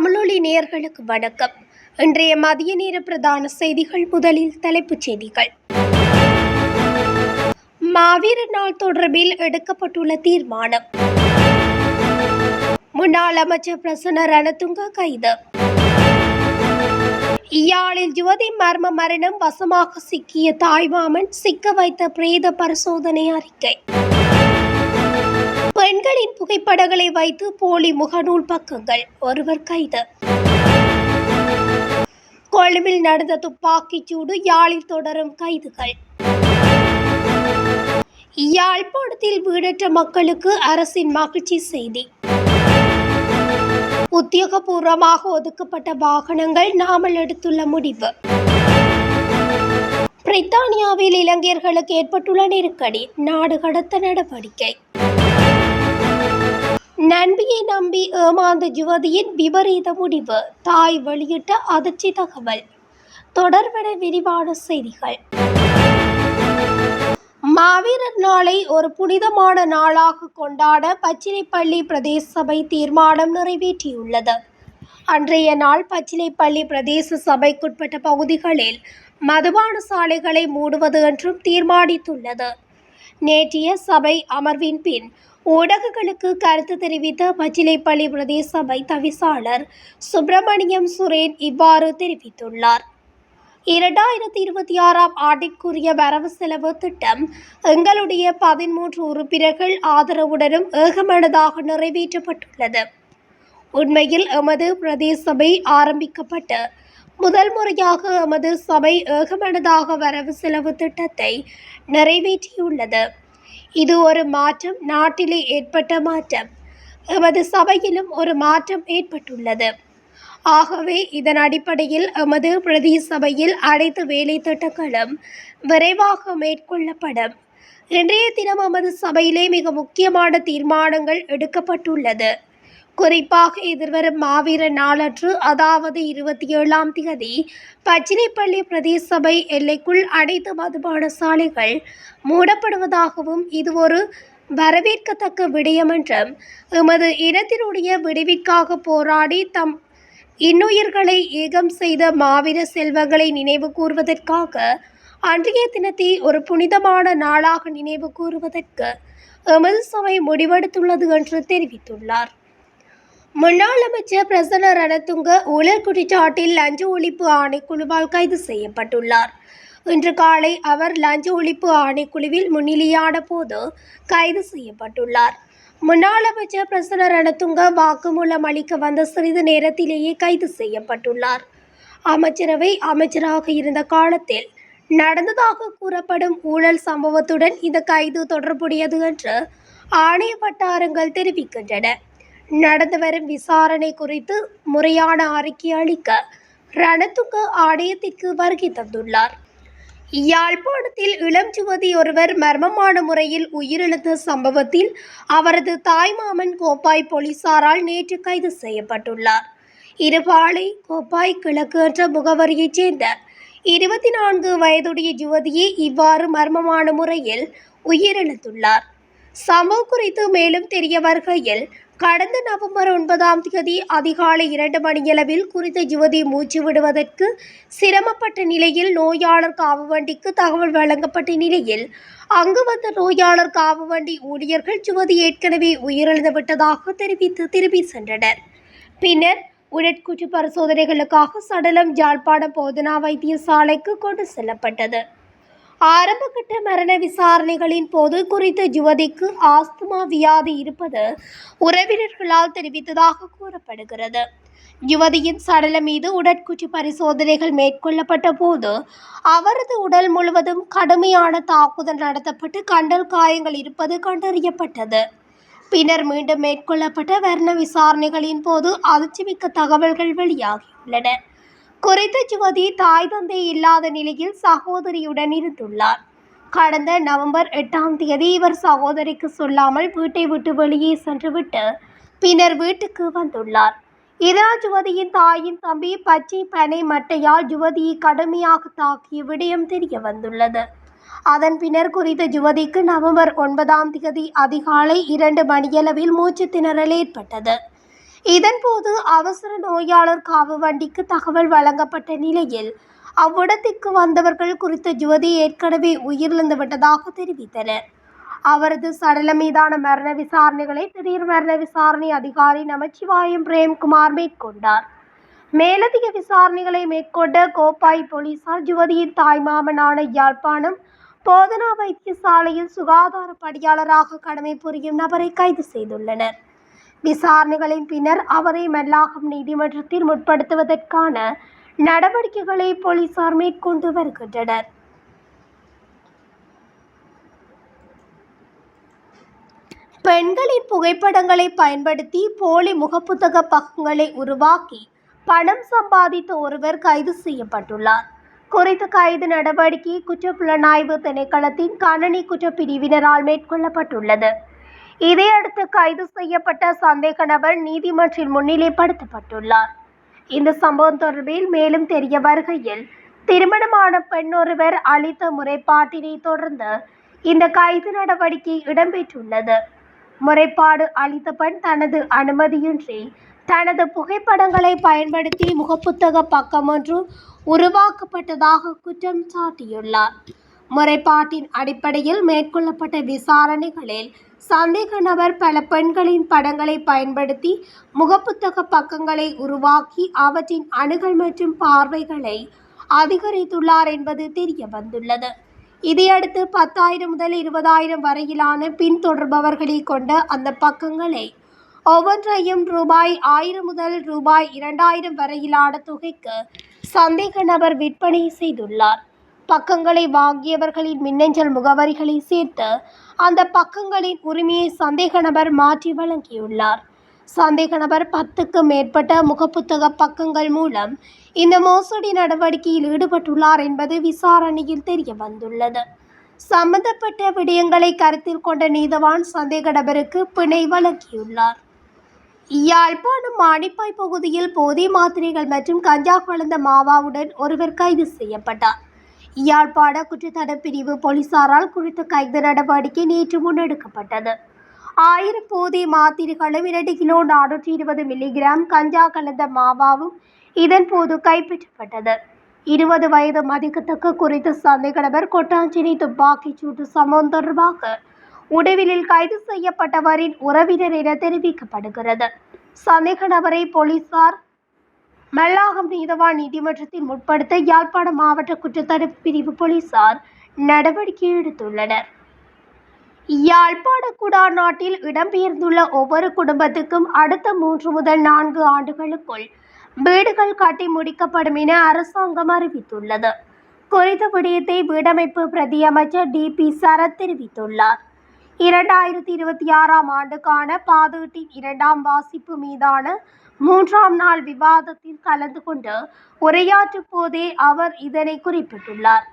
நேயர்களுக்கு வணக்கம். இன்றைய மதிய நேர பிரதான செய்திகள் முதலில் தலைப்புச் செய்திகள். மாவீர நாள் தொடர்பில் எடுக்கப்பட்டுள்ள தீர்மானம். முன்னாள் அமைச்சர் பிரசன்ன ரணதுங்க கைது. யாழில் யுவதி மர்ம மரணம் வசமாக சிக்கிய தாய்மாமன் சிக்க வைத்த பிரேத பரிசோதனை அறிக்கை. பெண்களின் புகைப்படங்களை வைத்து போலி முகநூல் பக்கங்கள் ஒருவர் கைது. கொழும்பில் நடந்த துப்பாக்கிச் சூடு யாழில் தொடரும் கைதுகள். யாழ்ப்பாணத்தில் வீடற்ற மக்களுக்கு அரசின் மகிழ்ச்சி செய்தி. உத்தியோகபூர்வமாக ஒதுக்கப்பட்ட வாகனங்கள் நாமல் எடுத்துள்ள முடிவு. பிரித்தானியாவில் இலங்கையர்களுக்கு ஏற்பட்டுள்ள நெருக்கடி நாடு கடத்த நடவடிக்கை. நண்பியை நம்பி ஏமாந்த யுவதியின் விபரீத முடிவு. தாய் வெளியிட்ட அதிர்ச்சி தகவல். தொடர்பட விரிவான செய்திகள். மாவீரர் நாளை ஒரு புனிதமான நாளாக கொண்டாட பச்சிலைப்பள்ளி பிரதேச சபை தீர்மானம் நிறைவேற்றியுள்ளது. அன்றைய நாள் பச்சிலைப்பள்ளி பிரதேச சபைக்குட்பட்ட பகுதிகளில் மதுபான சாலைகளை மூடுவது என்றும் தீர்மானித்துள்ளது. நேற்றைய சபை அமர்வின் பின் ஊடகங்களுக்கு கருத்து தெரிவித்த பச்சிலைப்பள்ளி பிரதேச சபை தவிசாளர் சுப்பிரமணியம் சுரேன் இவ்வாறு தெரிவித்துள்ளார். இரண்டாயிரத்தி இருபத்தி ஆறாம் ஆண்டிற்குரிய வரவு செலவு திட்டம் எங்களுடைய பதிமூன்று உறுப்பினர்கள் ஆதரவுடனும் ஏகமனதாக நிறைவேற்றப்பட்டுள்ளது. உண்மையில் எமது பிரதேச சபை ஆரம்பிக்கப்பட்டு முதல் முறையாக எமது சபை ஏகமனதாக வரவு செலவு திட்டத்தை நிறைவேற்றியுள்ளது. இது ஒரு மாற்றம் நாட்டிலே ஏற்பட்ட மாற்றம். எமது சபையிலும் ஒரு மாற்றம் ஏற்பட்டுள்ளது. ஆகவே இதன் அடிப்படையில் எமது பிரதேச சபையில் அனைத்து வேலை திட்டங்களும் விரைவாக மேற்கொள்ளப்படும். இன்றைய தினம் எமது சபையிலே மிக முக்கியமான தீர்மானங்கள் எடுக்கப்பட்டுள்ளது. குறிப்பாக எதிர்வரும் மாவீர நாளன்று அதாவது இருபத்தி ஏழாம் தேதி பச்சினைப்பள்ளி பிரதேச சபை எல்லைக்குள் அனைத்து மதுபான சாலைகள் மூடப்படுவதாகவும் இது ஒரு வரவேற்கத்தக்க விடயம் என்றும் எமது இனத்தினுடைய விடுவிற்காக போராடி தம் இன்னுயிர்களை ஏகம் செய்த மாவீர செல்வங்களை நினைவு கூறுவதற்காக அன்றைய தினத்தை ஒரு புனிதமான நாளாக நினைவு கூறுவதற்கு எமது சபை முடிவெடுத்துள்ளது என்று தெரிவித்துள்ளார். முன்னாள் அமைச்சர் பிரசன்ன ரணத்துங்க ஊழல் குற்றச்சாட்டில் லஞ்ச ஒழிப்பு ஆணைக்குழுவால் கைது செய்யப்பட்டுள்ளார். இன்று காலை அவர் லஞ்ச ஒழிப்பு ஆணைக்குழுவில் முன்னிலையான போது கைது செய்யப்பட்டுள்ளார். முன்னாள் அமைச்சர் பிரசன்ன ரணத்துங்க வாக்குமூலம் அளிக்க வந்த சிறிது நேரத்திலேயே கைது செய்யப்பட்டுள்ளார். அமைச்சரவை அமைச்சராக இருந்த காலத்தில் நடந்ததாக கூறப்படும் ஊழல் சம்பவத்துடன் இந்த கைது தொடர்புடையது என்று ஆணைய வட்டாரங்கள் தெரிவிக்கின்றன. நடந்து வரும் விசாரணை குறித்து முறையான அறிக்கை அளிக்க ரணத்துக்கு ஆணையத்திற்கு வருகை தந்துள்ளார். யாழ்ப்பாணத்தில் இளம் யுவதி ஒருவர் மர்மமான முறையில் உயிரிழந்த சம்பவத்தில் அவரது தாய்மாமன் கோப்பாய் போலீசாரால் நேற்று கைது செய்யப்பட்டுள்ளார். இருபாலை கோப்பாய் கிழக்கு என்ற முகவரியைச் சேர்ந்த இருபத்தி நான்கு வயதுடைய யுவதியே இவ்வாறு மர்மமான முறையில் உயிரிழந்துள்ளார். சம்பவம் குறித்து மேலும் தெரிய வருகையில் கடந்த நவம்பர் ஒன்பதாம் தேதி அதிகாலை இரண்டு மணியளவில் குறித்த யுவதி மூச்சு விடுவதற்கு சிரமப்பட்ட நிலையில் நோயாளர் காவு வண்டிக்கு தகவல் வழங்கப்பட்ட நிலையில் அங்கு வந்த நோயாளர் காவு வண்டி ஊழியர்கள் யுவதி ஏற்கனவே உயிரிழந்து விட்டதாக தெரிவித்து திரும்பி சென்றனர். பின்னர் உடற்கூற்று பரிசோதனைகளுக்காக சடலம் யாழ்ப்பாணம் போதனா வைத்தியசாலைக்கு கொண்டு செல்லப்பட்டது. ஆரம்பகட்ட மரண விசாரணைகளின் போது குறித்த யுவதிக்கு ஆஸ்துமா வியாதி இருப்பது உறவினர்களால் தெரிவித்ததாக கூறப்படுகிறது. யுவதியின் சடலம் மீது உடற்குச்சி பரிசோதனைகள் மேற்கொள்ளப்பட்ட போது அவரது உடல் முழுவதும் கடுமையான தாக்குதல் நடத்தப்பட்டு கண்டல் காயங்கள் இருப்பது கண்டறியப்பட்டது. பின்னர் மீண்டும் மேற்கொள்ளப்பட்ட வர்ண விசாரணைகளின் போது அதிர்ச்சிமிக்க தகவல்கள் வெளியாகியுள்ளன. குறித்த யுவதி தாய் தந்தை இல்லாத நிலையில் சகோதரியுடன் இருந்துள்ளார். கடந்த நவம்பர் எட்டாம் தேதி இவர் சகோதரிக்கு சொல்லாமல் வீட்டை விட்டு வெளியே சென்றுவிட்டு பின்னர் வீட்டுக்கு வந்துள்ளார். இதனால் யுவதியின் தாயின் தம்பி பச்சை பனை மட்டையால் யுவதியை கடுமையாக தாக்கிய விடயம் தெரிய வந்துள்ளது. அதன் பின்னர் குறித்த யுவதிக்கு நவம்பர் ஒன்பதாம் தேதி அதிகாலை இரண்டு மணியளவில் மூச்சு திணறல் ஏற்பட்டது. இதன்போது அவசர நோயாளர் காவு வண்டிக்கு தகவல் வழங்கப்பட்ட நிலையில் அவ்விடத்திற்கு வந்தவர்கள் குறித்த யுவதி ஏற்கனவே உயிரிழந்து விட்டதாக தெரிவித்தனர். அவரது சடலம் மீதான மரண விசாரணைகளை திடீர் மரண விசாரணை அதிகாரி நமச்சிவாயம் பிரேம்குமார் மேற்கொண்டார். மேலதிக விசாரணைகளை மேற்கொண்ட கோப்பாய் போலீசார் யுவதியின் தாய்மாமனான யாழ்ப்பாணம் போதனா வைத்தியசாலையில் சுகாதார பணியாளராக கடமை புரியும் நபரை கைது செய்துள்ளனர். விசாரணைகளின் பின்னர் அவரை மல்லாகம் நீதிமன்றத்தில் முற்படுத்துவதற்கான நடவடிக்கைகளை போலீசார் மேற்கொண்டு வருகின்றனர். பெண்களின் புகைப்படங்களை பயன்படுத்தி போலி முகப்புத்தக பக்கங்களை உருவாக்கி பணம் சம்பாதித்த ஒருவர் கைது செய்யப்பட்டுள்ளார். குறித்த கைது நடவடிக்கை குற்றப்புலனாய்வு திணைக்களத்தின் கணனி குற்றப்பிரிவினரால் மேற்கொள்ளப்பட்டுள்ளது. இதையடுத்து கைது செய்யப்பட்ட சந்தேக நபர் நீதிமன்றில் முன்னிலைப்படுத்தப்பட்டுள்ளார். இந்த சம்பவம் தொடர்பில் மேலும் தெரிய வருகையில் திருமணமான பெண் ஒருவர் அளித்த முறைப்பாட்டினை தொடர்ந்து இந்த கைது நடவடிக்கை இடம்பெற்றுள்ளது. முறைப்பாடு அளித்த பெண் தனது அனுமதியின்றி தனது புகைப்படங்களை பயன்படுத்தி முகப்புத்தக பக்கம் ஒன்று உருவாக்கப்பட்டதாக குற்றம் சாட்டியுள்ளார். முறைப்பாட்டின் அடிப்படையில் மேற்கொள்ளப்பட்ட விசாரணைகளில் சந்தேக நபர் பல பெண்களின் படங்களை பயன்படுத்தி முகப்புத்தக பக்கங்களை உருவாக்கி அவற்றின் அணுகல் மற்றும் பார்வைகளை அதிகரித்துள்ளார் என்பது தெரிய வந்துள்ளது இதையடுத்து பத்தாயிரம் முதல் இருபதாயிரம் வரையிலான பின்தொடர்பவர்களை கொண்ட அந்த பக்கங்களை ஒவ்வொன்றையும் ரூபாய் ஆயிரம் முதல் ரூபாய் இரண்டாயிரம் வரையிலான தொகைக்கு சந்தேக நபர் விற்பனை செய்துள்ளார். பக்கங்களை வாங்கியவர்களின் மின்னஞ்சல் முகவரிகளை சேர்த்து அந்த பக்கங்களின் உரிமையை சந்தேக நபர் மாற்றி வழங்கியுள்ளார். சந்தேக நபர் பத்துக்கு மேற்பட்ட முகப்புத்தக பக்கங்கள் மூலம் இந்த மோசடி நடவடிக்கையில் ஈடுபட்டுள்ளார் என்பது விசாரணையில் தெரிய வந்துள்ளது சம்பந்தப்பட்ட விடயங்களை கருத்தில் கொண்ட நீதவான் சந்தேக நபருக்கு பிணை வழங்கியுள்ளார். யாழ்ப்பாணம் மாடிப்பாய் பகுதியில் போதை மாத்திரைகள் மற்றும் கஞ்சா கலந்த மாவாவுடன் ஒருவர் கைது செய்யப்பட்டார். யாழ்ப்பாண குற்றத்தட பிரிவு போலீசாரால் குறித்த கைது நடவடிக்கை நேற்று முன்னெடுக்கப்பட்டது. ஆயிரம் போதை மாத்திரைகளும் இரண்டு கிலோ நானூற்றி இருபது மில்லிகிராம் கஞ்சா கலந்த மாவாவும் இதன் போது கைப்பற்றப்பட்டது. இருபது வயது மதிக்கத்தக்க குறித்த சந்தேக நபர் கொட்டாஞ்சேரி துப்பாக்கிச் சூட்டு சம்பவம் தொடர்பாக உடவிலில் கைது செய்யப்பட்டவரின் உறவினர் என தெரிவிக்கப்படுகிறது. சந்தேக நபரை போலீசார் மல்லாகம் நீதவான் நீதிமன்றத்தில் முற்படுத்த யாழ்ப்பாணம் மாவட்ட குற்றத்தடுப்பு பிரிவு போலீசார் நடவடிக்கை எடுத்துள்ளனர். யாழ்ப்பாண குடா நாட்டில் இடம்பெயர்ந்துள்ள ஒவ்வொரு குடும்பத்துக்கும் அடுத்த மூன்று முதல் நான்கு ஆண்டுகளுக்குள் வீடுகள் கட்டி முடிக்கப்படும் என அரசாங்கம் அறிவித்துள்ளது. குறித்த விடயத்தை வீடமைப்பு பிரதியமைச்சர் டி. பி. சரத் தெரிவித்துள்ளார். இரண்டாயிரத்தி இருபத்தி ஆறாம் ஆண்டுக்கான பாதீட்டின் இரண்டாம் வாசிப்பு மீதான மூன்றாம் நாள் விவாதத்தில் கலந்து கொண்டு உரையாற்றும் போதே அவர் இதனை குறிப்பிட்டுள்ளார்.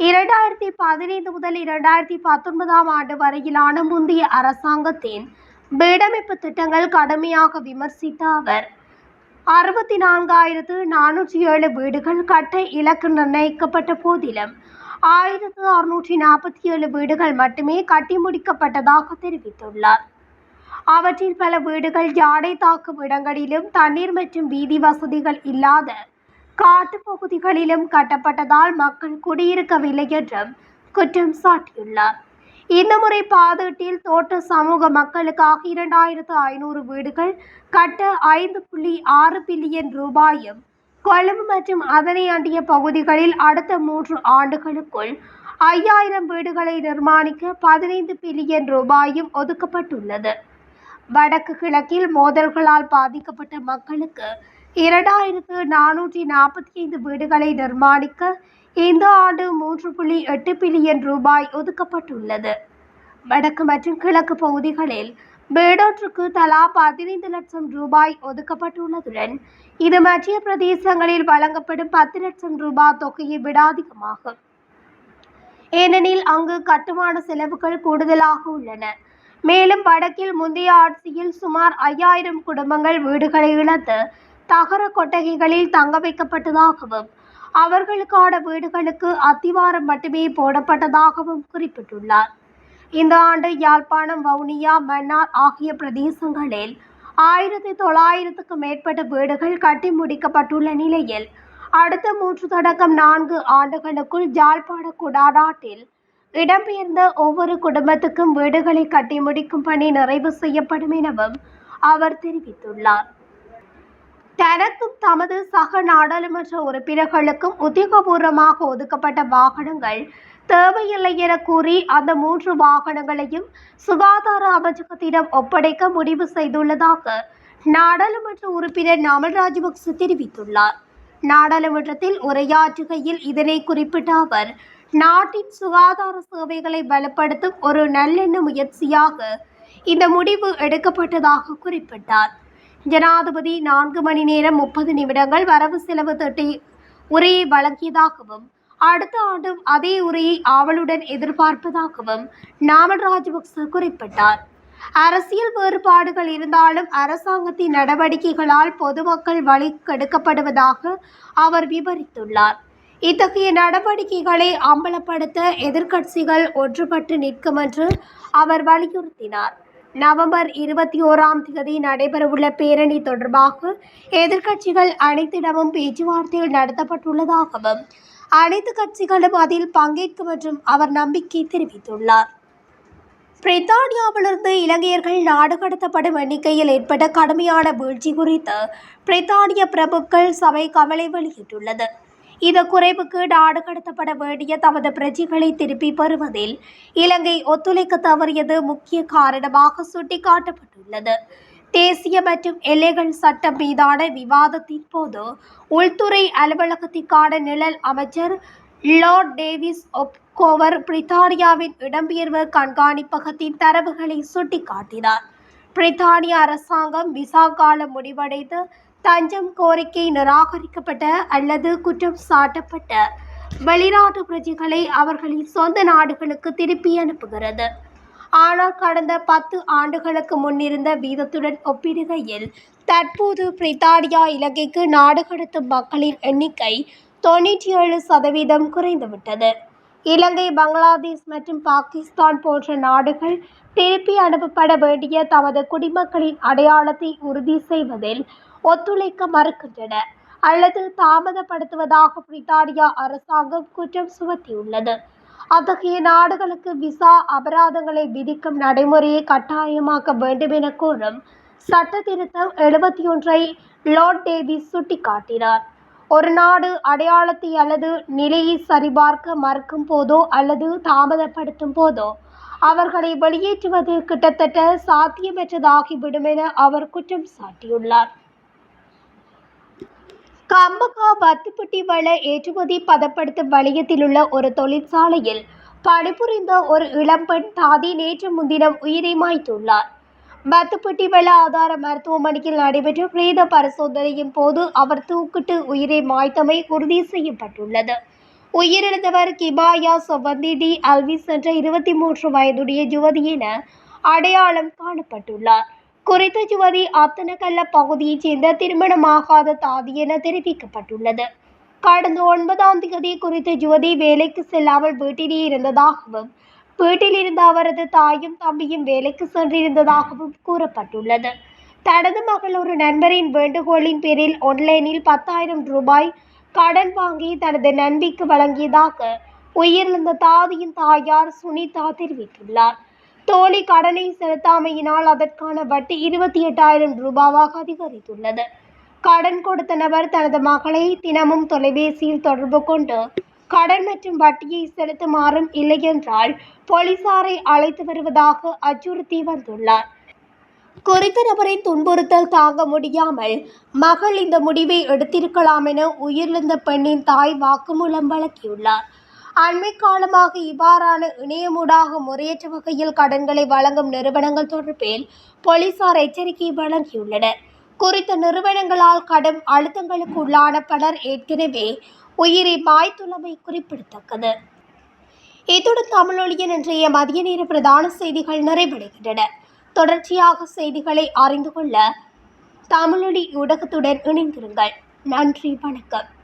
இரண்டாயிரத்தி பதினைந்து முதல் இரண்டாயிரத்தி பத்தொன்பதாம் ஆண்டு வரையிலான முந்தைய அரசாங்கத்தின் வீடமைப்பு திட்டங்கள் கடுமையாக விமர்சித்த அவர் அறுபத்தி நான்காயிரத்து நானூற்றி ஏழு வீடுகள் கட்ட இலக்கு நிர்ணயிக்கப்பட்ட போதிலும் ஆயிரத்து அறுநூற்றி நாற்பத்தி ஏழு வீடுகள் மட்டுமே கட்டி முடிக்கப்பட்டதாக தெரிவித்துள்ளார். அவற்றில் பல வீடுகள் யாடை தாக்கும் இடங்களிலும் தண்ணீர் மற்றும் வீதி வசதிகள் இல்லாத காட்டுப் பகுதிகளிலும் கட்டப்பட்டதால் மக்கள் குடியிருக்கவில்லை என்றும் குற்றம் சாட்டியுள்ளார். இந்த முறை பாதீட்டில் தோட்ட சமூக மக்களுக்காக இரண்டாயிரத்து ஐநூறு வீடுகள் கட்ட ஐந்து புள்ளி ஆறு பில்லியன் ரூபாயும் கொழும்பு மற்றும் அதனையாண்டிய பகுதிகளில் அடுத்த மூன்று ஆண்டுகளுக்குள் ஐயாயிரம் வீடுகளை நிர்மாணிக்க பதினைந்து பில்லியன் ரூபாயும் ஒதுக்கப்பட்டுள்ளது. வடக்கு கிழக்கில் மோதல்களால் பாதிக்கப்பட்ட மக்களுக்கு இரண்டாயிரத்து நானூற்றி நாற்பத்தி ஐந்து வீடுகளை நிர்மாணிக்க இந்த ஆண்டு மூன்று புள்ளி எட்டு பில்லியன் ரூபாய் ஒதுக்கப்பட்டுள்ளது. வடக்கு மற்றும் கிழக்கு பகுதிகளில் வீடொன்றுக்கு தலா பதினைந்து லட்சம் ரூபாய் ஒதுக்கப்பட்டுள்ளதுடன் இது மத்திய பிரதேசங்களில் வழங்கப்படும் பத்து லட்சம் ரூபாய் தொகையை விட அதிகமாகும். ஏனெனில் அங்கு கட்டுமான செலவுகள் கூடுதலாக உள்ளன. மேலும் வடக்கில் முந்தைய ஆட்சியில் சுமார் ஐயாயிரம் குடும்பங்கள் வீடுகளை இழந்து தகர கொட்டகைகளில் தங்க வைக்கப்பட்டதாகவும் அவர்களுக்கான வீடுகளுக்கு அத்திவாரம் மட்டுமே போடப்பட்டதாகவும் குறிப்பிட்டுள்ளார். இந்த ஆண்டு யாழ்ப்பாணம் வவுனியா மன்னார் ஆகிய பிரதேசங்களில் ஆயிரத்தி தொள்ளாயிரத்துக்கும் மேற்பட்ட வீடுகள் கட்டி முடிக்கப்பட்டுள்ள நிலையில் அடுத்த மூன்று தொடக்கம் நான்கு ஆண்டுகளுக்குள் ஜாழ்ப்பாண குடாநாட்டில் இடம்பெயர்ந்த ஒவ்வொரு குடும்பத்துக்கும் வீடுகளை கட்டி முடிக்கும் பணி நிறைவு செய்யப்படும் எனவும் அவர் தெரிவித்துள்ளார். தனக்கும் தமது சக நாடாளுமன்ற உறுப்பினர்களுக்கும் உத்தியோகபூர்வமாக ஒதுக்கப்பட்ட வாகனங்கள் தேவையில்லை என கூறி அந்த மூன்று வாகனங்களையும் சுகாதார அமைச்சகத்திடம் ஒப்படைக்க முடிவு செய்துள்ளதாக நாடாளுமன்ற உறுப்பினர் நாமல் ராஜபக்ச தெரிவித்துள்ளார். நாடாளுமன்றத்தில் உரையாற்றுகையில் இதனை குறிப்பிட்ட அவர் நாட்டின் சுகாதார சேவைகளை பலப்படுத்தும் ஒரு நல்லெண்ண முயற்சியாக இந்த முடிவு எடுக்கப்பட்டதாக குறிப்பிட்டார். ஜனாதிபதி நான்கு மணி நேரம் முப்பது நிமிடங்கள் வரவு செலவு தொட்டி உரையை வழங்கியதாகவும் அடுத்த ஆண்டும் அதே உரையை ஆவலுடன் எதிர்பார்ப்பதாகவும் நாமல் ராஜபக்ச குறிப்பிட்டார். அரசியல் வேறுபாடுகள் இருந்தாலும் அரசாங்கத்தின் நடவடிக்கைகளால் பொதுமக்கள் வழி கெடுக்கப்படுவதாக அவர் விவரித்துள்ளார். இத்தகைய நடவடிக்கைகளை அம்பலப்படுத்த எதிர்க்கட்சிகள் ஒன்றுபட்டு நிற்கும் என்று அவர் வலியுறுத்தினார். நவம்பர் இருபத்தி ஓராம் தேதி நடைபெறவுள்ள பேரணி தொடர்பாக எதிர்க்கட்சிகள் அனைத்திடமும் பேச்சுவார்த்தைகள் நடத்தப்பட்டுள்ளதாகவும் அனைத்து கட்சிகளும் அதில் பங்கேற்கும் என்றும் அவர் நம்பிக்கை தெரிவித்துள்ளார். பிரித்தானியாவிலிருந்து இலங்கையர்கள் நாடு கடத்தப்படும் எண்ணிக்கையில் ஏற்பட்ட கடுமையான வீழ்ச்சி குறித்து பிரித்தானிய பிரபுக்கள் சபை கவலை வெளியிட்டுள்ளது. இந்த குறைவுக்கு நாடு கடத்தப்பட வேண்டிய தமது பிரஜைகளை திருப்பி பெறுவதில் இலங்கை ஒத்துழைக்க தவறியது முக்கிய காரணமாக சுட்டிக்காட்டப்பட்டுள்ளது. தேசிய மற்றும் எல்லைகள் சட்டம் மீதான விவாதத்தின் போது உள்துறை அலுவலகத்திற்கான நிழல் அமைச்சர் லார்ட் டேவிஸ் ஒப்கோவர் பிரித்தானியாவின் இடம்பெயர்வு கண்காணிப்பகத்தின் தரவுகளை சுட்டிக்காட்டினார். பிரித்தானிய அரசாங்கம் விசா காலம் முடிவடைந்து தஞ்சம் கோரிக்கை நிராகரிக்கப்பட்ட அல்லது குற்றம் சாட்டப்பட்ட வெளிநாட்டு பிரஜைகளை அவர்களின் சொந்த நாடுகளுக்கு திருப்பி அனுப்புகிறது. ஆனால் கடந்த பத்து ஆண்டுகளுக்கு முன்னிருந்த வீதத்துடன் ஒப்பிடுகையில் தற்போது பிரித்தானியா இலங்கைக்கு நாடு கடத்தும் மக்களின் எண்ணிக்கை தொண்ணூற்றி ஏழு சதவீதம் குறைந்துவிட்டது. இலங்கை பங்களாதேஷ் மற்றும் பாகிஸ்தான் போன்ற நாடுகள் திருப்பி அனுப்பப்பட வேண்டிய தமது குடிமக்களின் அடையாளத்தை உறுதி செய்வதில் ஒத்துழைக்க மறுக்கின்றன அல்லது தாமதப்படுத்துவதாக பிரித்தானியா அரசாங்கம் குற்றம் சுமத்தியுள்ளது. அத்தகைய நாடுகளுக்கு விசா அபராதங்களை விதிக்கும் நடைமுறையை கட்டாயமாக்க வேண்டும் என கூறும் சட்ட திருத்தம் எழுபத்தி ஒன்றை லார்ட் டேவிஸ் சுட்டிக்காட்டினார். ஒரு நாடு அடையாளத்தை அல்லது நிலையை சரிபார்க்க மறுக்கும் போதோ அல்லது தாமதப்படுத்தும் போதோ அவர்களை வெளியேற்றுவது கிட்டத்தட்ட சாத்தியமற்றதாகிவிடும் என அவர் குற்றம் சாட்டியுள்ளார். கம்பகா பத்துப்பட்டி வள ஏற்றுமதி பதப்படுத்தும் வலயத்தில் உள்ள ஒரு தொழிற்சாலையில் பணிபுரிந்த ஒரு இளம்பெண் தாதி நேற்று முன்தினம் உயிரை மாய்த்துள்ளார் பத்துப்பட்டி வள ஆதார மருத்துவமனையில் நடைபெற்ற பிரேத பரிசோதனையின் போது அவர் தூக்கிட்டு உயிரை மாய்த்தமை உறுதி செய்யப்பட்டுள்ளது உயிரிழந்தவர் கிபாயா சொவந்தி டி அல்விஸ் என்ற இருபத்தி மூன்று வயதுடைய யுவதி என அடையாளம் காணப்பட்டுள்ளார் குறித்த யுவதி அத்தனகல்ல பகுதியைச் சேர்ந்த திருமணமாகாத தாதி என தெரிவிக்கப்பட்டுள்ளது. கடந்த ஒன்பதாம் தேதி குறித்த யுவதி வேலைக்கு செல்லாமல் வீட்டிலே இருந்ததாகவும் வீட்டில் இருந்த அவரது தாயும் தம்பியும் வேலைக்கு சென்றிருந்ததாகவும் கூறப்பட்டுள்ளது. தனது மகள் ஒரு நண்பரின் வேண்டுகோளின் பேரில் ஆன்லைனில் பத்தாயிரம் ரூபாய் கடன் வாங்கி தனது நண்பிக்கு வழங்கியதாக உயிரிழந்த தாதியின் தாயார் சுனிதா தெரிவித்துள்ளார். தோழி கடனை செலுத்தாமையினால் அதற்கான வட்டி இருபத்தி எட்டாயிரம் ரூபாவாக அதிகரித்துள்ளது. கடன் கொடுத்த நபர் தனது மகளை தினமும் தொலைபேசியில் தொடர்பு கொண்டு கடன் மற்றும் வட்டியை செலுத்துமாறும் இல்லையென்றால் போலீசாரை அழைத்து வருவதாக அச்சுறுத்தி வந்துள்ளார். குறித்த நபரை துன்புறுத்தல் தாங்க முடியாமல் மகள் இந்த முடிவை எடுத்திருக்கலாம் என உயிரிழந்த பெண்ணின் தாய் வாக்குமூலம் வழங்கியுள்ளார். அண்மை காலமாக இவ்வாறான இணையமூடாக முறையற்ற வகையில் கடன்களை வழங்கும் நிறுவனங்கள் தொடர்பில் போலீசார் எச்சரிக்கை வழங்கியுள்ளனர். குறித்த நிறுவனங்களால் கடும் அழுத்தங்களுக்கு உள்ளான பலர் ஏற்கனவே உயிரை மாய்த்துள்ளமை குறிப்பிடத்தக்கது. இத்துடன் தமிழொழியின் இன்றைய மதிய நேர பிரதான செய்திகள் நிறைவடைகின்றன. தொடர்ச்சியாக செய்திகளை அறிந்து கொள்ள தமிழொலி ஊடகத்துடன் இணைந்திருங்கள். நன்றி வணக்கம்.